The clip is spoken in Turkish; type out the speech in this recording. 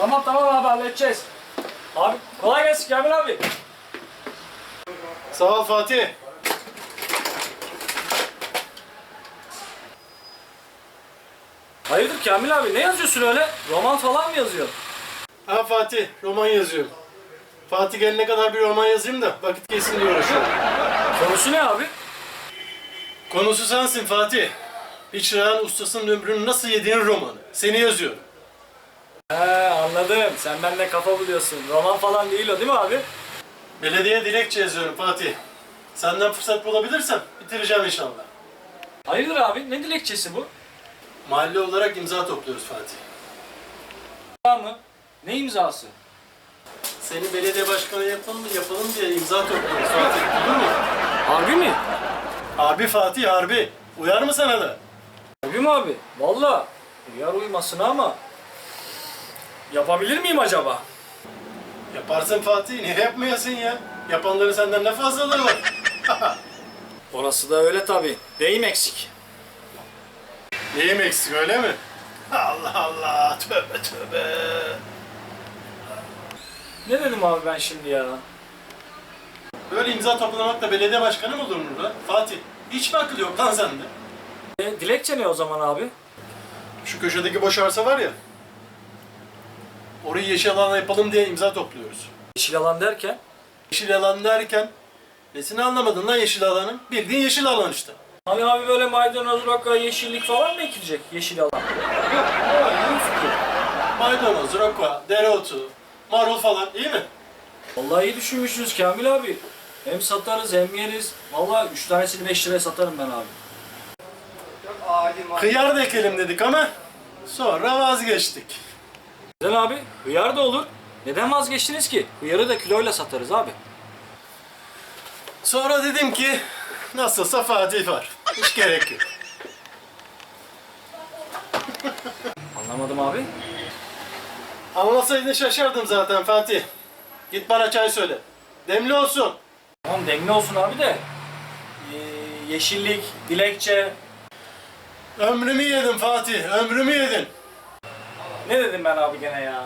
Tamam tamam abi halledeceğiz. Abi kolay gelsin Kamil abi. Sağ ol Fatih. Hayırdır Kamil abi ne yazıyorsun öyle? Roman falan mı yazıyor? Ha Fatih, roman yazıyorum. Fatih gelene kadar bir roman yazayım da vakit geçsin diye uğraşıyorum. Konusu ne abi? Konusu sensin Fatih. Bir çırağın ustasının ömrünü nasıl yediğin romanı. Seni yazıyorum. He anladım. Sen bende kafa buluyorsun. Roman falan değil o değil mi abi? Belediye dilekçe yazıyorum Fatih. Senden fırsat bulabilirsem bitireceğim inşallah. Hayırdır abi? Ne dilekçesi bu? Mahalle olarak imza topluyoruz Fatih. Var mı? Ne imzası? Seni belediye başkanı yapalım mı yapalım diye imza topluyoruz Fatih. Olur mu? Harbi mi? Abi Fatih harbi. Uyar mı sana da? Harbi mi abi? Valla. Uyar uymasına ama. Yapabilir miyim acaba? Yaparsın Fatih. Niye yapmayasın ya? Yapanların senden ne fazlalığı var? Orası da öyle tabi. Deyim eksik. Neyim eksik öyle mi? Allah Allah. Tövbe tövbe. Ne dedim abi ben şimdi ya? Böyle imza toplamakla belediye başkanı mı olur burada? Fatih. Hiç mi akıl yok lan sende? E, dilekçe ne o zaman abi? Şu köşedeki boş arsa var ya. Orayı yeşil alana yapalım diye imza topluyoruz. Yeşil alan derken? Yeşil alan derken nesini anlamadın lan yeşil alanın? Bildiğin yeşil alan işte. Hani abi böyle maydanoz, roka, yeşillik falan mı ekilecek yeşil alan? Maydanoz, roka, dereotu, marul falan iyi mi? Vallahi iyi düşünmüşsünüz Kamil abi. Hem satarız hem yeriz. Vallahi üç tanesini 5 liraya satarım ben abi. Kıyar da ekelim dedik ama sonra vazgeçtik. Güzel abi. Hıyar da olur. Neden vazgeçtiniz ki? Hıyarı da kiloyla satarız abi. Sonra dedim ki nasılsa Fatih var. Hiç gerek yok. Anlamadım abi. Anlasaydın şaşardım zaten Fatih. Git bana çay söyle. Demli olsun. Tamam demli olsun abi de. Ee, yeşillik, dilekçe. Ömrümü yedin Fatih, ömrümü yedin. Ne dedim ben abi gene ya?